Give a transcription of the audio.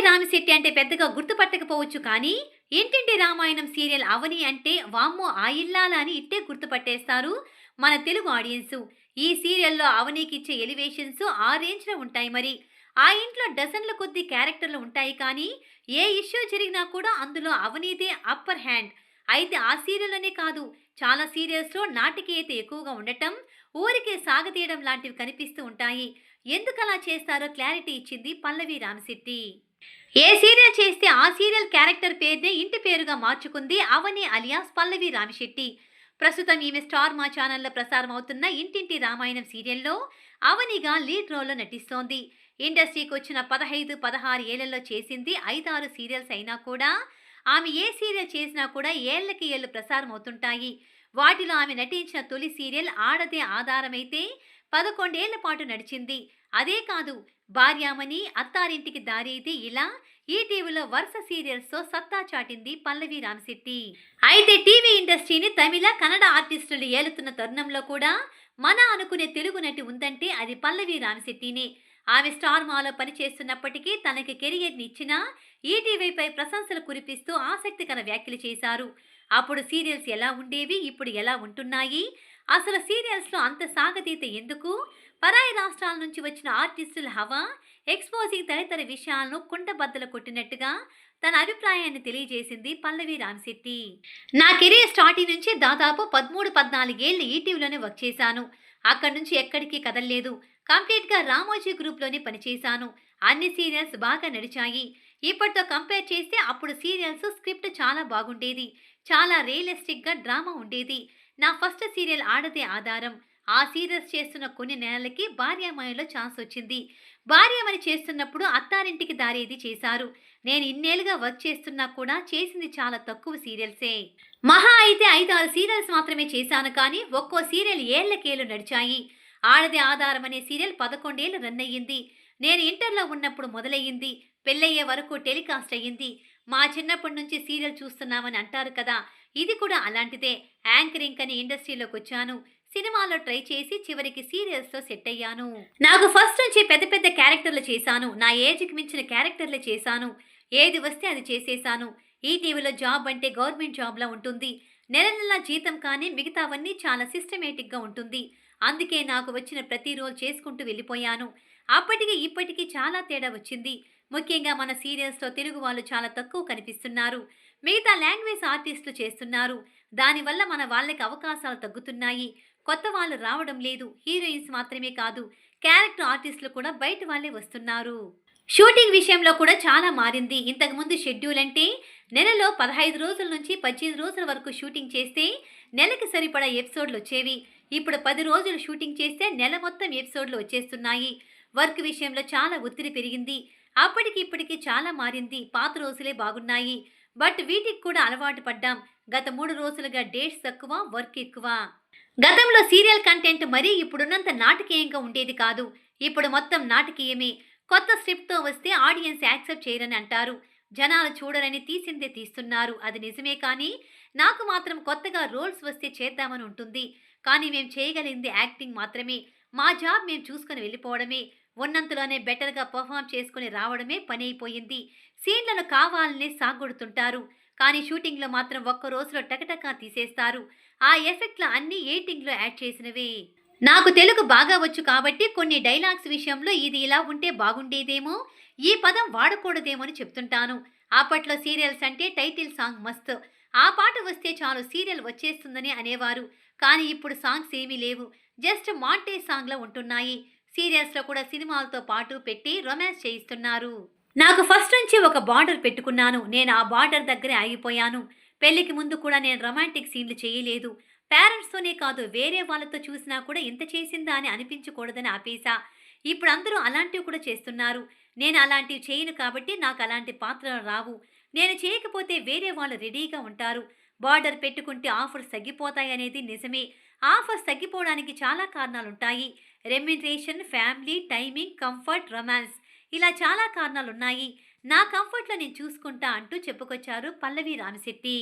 రామిశెట్టి అంటే పెద్దగా గుర్తుపట్టకపోవచ్చు కానీ ఇంటింటి రామాయణం సీరియల్ అవని అంటే వామ్మో ఆ ఇల్లాల అని ఇట్టే గుర్తుపట్టేస్తారు? మన తెలుగు ఆడియన్స్. ఈ సీరియల్లో అవనీకి ఇచ్చే ఎలివేషన్స్ ఆ రేంజ్లో ఉంటాయి మరి. ఆ ఇంట్లో డజన్ల కొద్ది క్యారెక్టర్లు ఉంటాయి కానీ ఏ ఇష్యూ జరిగినా కూడా అందులో అవనీదే అప్పర్ హ్యాండ్ అయితే ఆ సీరియల్లోనే కాదు చాలా సీరియల్స్లో నాటికీయత ఎక్కువగా ఉండటం ఊరికే సాగతీయడం లాంటివి కనిపిస్తూ ఉంటాయి. ఎందుకలా చేస్తారో క్లారిటీ ఇచ్చింది పల్లవి రామశెట్టి. ఏ సీరియల్ చేస్తే ఆ సీరియల్ క్యారెక్టర్ పేరునే ఇంటి పేరుగా మార్చుకుంది అవని అలియాస్ పల్లవి రామశెట్టి. ప్రస్తుతం ఈమె స్టార్ మా ఛానల్లో ప్రసారం అవుతున్న ఇంటింటి రామాయణం సీరియల్లో అవనిగా లీడ్ రోల్లో నటిస్తోంది. ఇండస్ట్రీకి వచ్చిన పదహైదు పదహారు ఏళ్ళలో చేసింది ఐదారు సీరియల్స్ అయినా కూడా ఆమె ఏ సీరియల్ చేసినా కూడా ఏళ్ళకి ఏళ్ళు ప్రసారం అవుతుంటాయి. వాటిలో ఆమె నటించిన తొలి సీరియల్ ఆడదే ఆధారమైతే పదకొండేళ్ళ పాటు నడిచింది. అదే కాదు భార్యామణి అత్తారింటికి దారేది ఇలా ఈ టీవీలో వరుస సీరియల్స్తో సత్తా చాటింది పల్లవి రామశెట్టి. అయితే టీవీ ఇండస్ట్రీని తమిళ కన్నడ ఆర్టిస్టులు ఏలుతున్న తరుణంలో కూడా మన అనుకునే తెలుగు నటి ఉందంటే అది పల్లవి రామశెట్టినే. ఆమె స్టార్ మాలో పనిచేస్తున్నప్పటికీ తనకి కెరియర్ని ఇచ్చిన ఈటీవీపై ప్రశంసలు కురిపిస్తూ ఆసక్తికర వ్యాఖ్యలు చేశారు. అప్పుడు సీరియల్స్ ఎలా ఉండేవి ఇప్పుడు ఎలా ఉంటున్నాయి? అసలు సీరియల్స్లో అంత సాగతీత ఎందుకు? పరాయి రాష్ట్రాల నుంచి వచ్చిన ఆర్టిస్టుల హవా? ఎక్స్పోజింగ్ తదితర విషయాలను కుండబద్దలు కొట్టినట్టుగా తన అభిప్రాయాన్ని తెలియజేసింది పల్లవి రామశెట్టి. నా కెరీర్ స్టార్టింగ్ నుంచి దాదాపు పదమూడు పద్నాలుగేళ్ళు ఈటీవీలోనే వర్క్ చేశాను. అక్కడి నుంచి ఎక్కడికి కదలలేదు. కంప్లీట్గా రామోజీ గ్రూప్లోనే పనిచేశాను. అన్ని సీరియల్స్ బాగా నడిచాయి. ఇప్పటితో కంపేర్ చేస్తే అప్పుడు సీరియల్స్ స్క్రిప్ట్ చాలా బాగుండేది. చాలా రియలిస్టిక్గా డ్రామా ఉండేది. నా ఫస్ట్ సీరియల్ ఆడదే ఆధారం. ఆ సీరియల్స్ చేస్తున్న కొన్ని నెలలకి భార్యామణిలో ఛాన్స్ వచ్చింది. భార్యామణి చేస్తున్నప్పుడు అత్తారింటికి దారేది చేశారు. నేను ఇన్నేళ్ళుగా వర్క్ చేస్తున్నా కూడా చేసింది చాలా తక్కువ సీరియల్సే మహా అయితే ఐదు ఆరు సీరియల్స్ మాత్రమే చేశాను కానీ ఒక్కో సీరియల్ ఏళ్ళకేళ్ళు నడిచాయి. ఆడది ఆధారం అనే సీరియల్ పదకొండేళ్ళు రన్ అయ్యింది. నేను ఇంటర్లో ఉన్నప్పుడు మొదలయ్యింది. పెళ్ళయ్యే వరకు టెలికాస్ట్ అయ్యింది. మా చిన్నప్పటి నుంచి సీరియల్ చూస్తున్నామని అంటారు కదా ఇది కూడా అలాంటిదే. యాంకరింగ్ అని ఇండస్ట్రీలోకి వచ్చాను. సినిమాలో ట్రై చేసి చివరికి సీరియల్స్లో సెట్ అయ్యాను. నాకు ఫస్ట్ నుంచి పెద్ద పెద్ద క్యారెక్టర్లు చేశాను. నా ఏజ్కి మించిన క్యారెక్టర్లు చేశాను. ఏది వస్తే అది చేసేశాను. ఈ టీవీలో జాబ్ అంటే గవర్నమెంట్ జాబ్లా ఉంటుంది. నెల నెల జీతం కానీ మిగతావన్నీ చాలా సిస్టమేటిక్గా ఉంటుంది. అందుకే నాకు వచ్చిన ప్రతి రోల్ చేసుకుంటూ వెళ్ళిపోయాను. అప్పటికి ఇప్పటికీ చాలా తేడా వచ్చింది. ముఖ్యంగా మన సీరియల్స్లో తెలుగు వాళ్ళు చాలా తక్కువ కనిపిస్తున్నారు. మిగతా లాంగ్వేజ్ ఆర్టిస్టులు చేస్తున్నారు. దానివల్ల మన వాళ్ళకి అవకాశాలు తగ్గుతున్నాయి. కొత్త వాళ్ళు రావడం లేదు. హీరోయిన్స్ మాత్రమే కాదు క్యారెక్టర్ ఆర్టిస్టులు కూడా బయట వాళ్ళే వస్తున్నారు. షూటింగ్ విషయంలో కూడా చాలా మారింది. ఇంతకుముందు షెడ్యూల్ అంటే నెలలో పదహైదు రోజుల నుంచి పద్దెనిమిది రోజుల వరకు షూటింగ్ చేస్తే నెలకి సరిపడా ఎపిసోడ్లు వచ్చేవి. ఇప్పుడు పది రోజులు షూటింగ్ చేస్తే నెల మొత్తం ఎపిసోడ్లు వచ్చేస్తున్నాయి. వర్క్ విషయంలో చాలా ఒత్తిడి పెరిగింది. అప్పటికి ఇప్పటికి చాలా మారింది. పాత రోజులే బాగున్నాయి. బట్ వీటికి కూడా అలవాటు పడ్డాం. గత మూడు రోజులుగా డేట్స్ తక్కువ వర్క్ ఎక్కువ. గతంలో సీరియల్ కంటెంట్ మరీ ఇప్పుడున్నంత నాటకీయంగా ఉండేది కాదు. ఇప్పుడు మొత్తం నాటకీయమే. కొత్త స్క్రిప్ట్తో వస్తే ఆడియన్స్ యాక్సెప్ట్ చేయరని అంటారు. జనాలు చూడరని తీసిందే తీస్తున్నారు. అది నిజమే కానీ నాకు మాత్రం కొత్తగా రోల్స్ వస్తే చేద్దామని ఉంటుంది. కానీ మేము చేయగలిగింది యాక్టింగ్ మాత్రమే. మా జాబ్ మేము చూసుకొని వెళ్ళిపోవడమే. ఉన్నంతలోనే బెటర్గా పర్ఫామ్ చేసుకుని రావడమే పని అయిపోయింది. సీన్లను కావాలనే సాగొడుతుంటారు. కానీ షూటింగ్లో మాత్రం ఒక్క రోజులో టకటకా తీసేస్తారు. ఆ ఎఫెక్ట్ల అన్ని ఎయిటింగ్లో యాడ్ చేసినవే. నాకు తెలుగు బాగా వచ్చు కాబట్టి కొన్ని డైలాగ్స్ విషయంలో ఇది ఇలా ఉంటే బాగుండేదేమో ఈ పదం వాడకూడదేమో అని చెప్తుంటాను. అప్పట్లో సీరియల్స్ అంటే టైటిల్ సాంగ్ మస్త్. ఆ పాట వస్తే చాలు సీరియల్ వచ్చేస్తుందని అనేవారు. కానీ ఇప్పుడు సాంగ్స్ ఏమీ లేవు. జస్ట్ మాంటే సాంగ్లో ఉంటున్నాయి. సీరియల్స్లో కూడా సినిమాలతో పాటు పెట్టి రొమాన్స్ చేయిస్తున్నారు. నాకు ఫస్ట్ నుంచి ఒక బార్డర్ పెట్టుకున్నాను. నేను ఆ బార్డర్ దగ్గరే ఆగిపోయాను. పెళ్ళికి ముందు కూడా నేను రొమాంటిక్ సీన్లు చేయలేదు. పేరెంట్స్తోనే కాదు వేరే వాళ్ళతో చూసినా కూడా ఇంత చేసిందా అని అనిపించకూడదని ఆపేశా ఇప్పుడు అందరూ అలాంటివి కూడా చేస్తున్నారు. నేను అలాంటివి చేయను కాబట్టి నాకు అలాంటి పాత్రలు రావు. నేను చేయకపోతే వేరే వాళ్ళు రెడీగా ఉంటారు. బార్డర్ పెట్టుకుంటే ఆఫర్స్ తగ్గిపోతాయనేది నిజమే. ఆఫర్స్ తగ్గిపోవడానికి చాలా కారణాలుంటాయి. Remuneration family timing comfort romance ఇలా చాలా కారణాలున్నాయి. నా కంఫర్ట్లో నేను చూసుకుంటా అంటూ చెప్పుకొచ్చారు పల్లవి రామశెట్టి.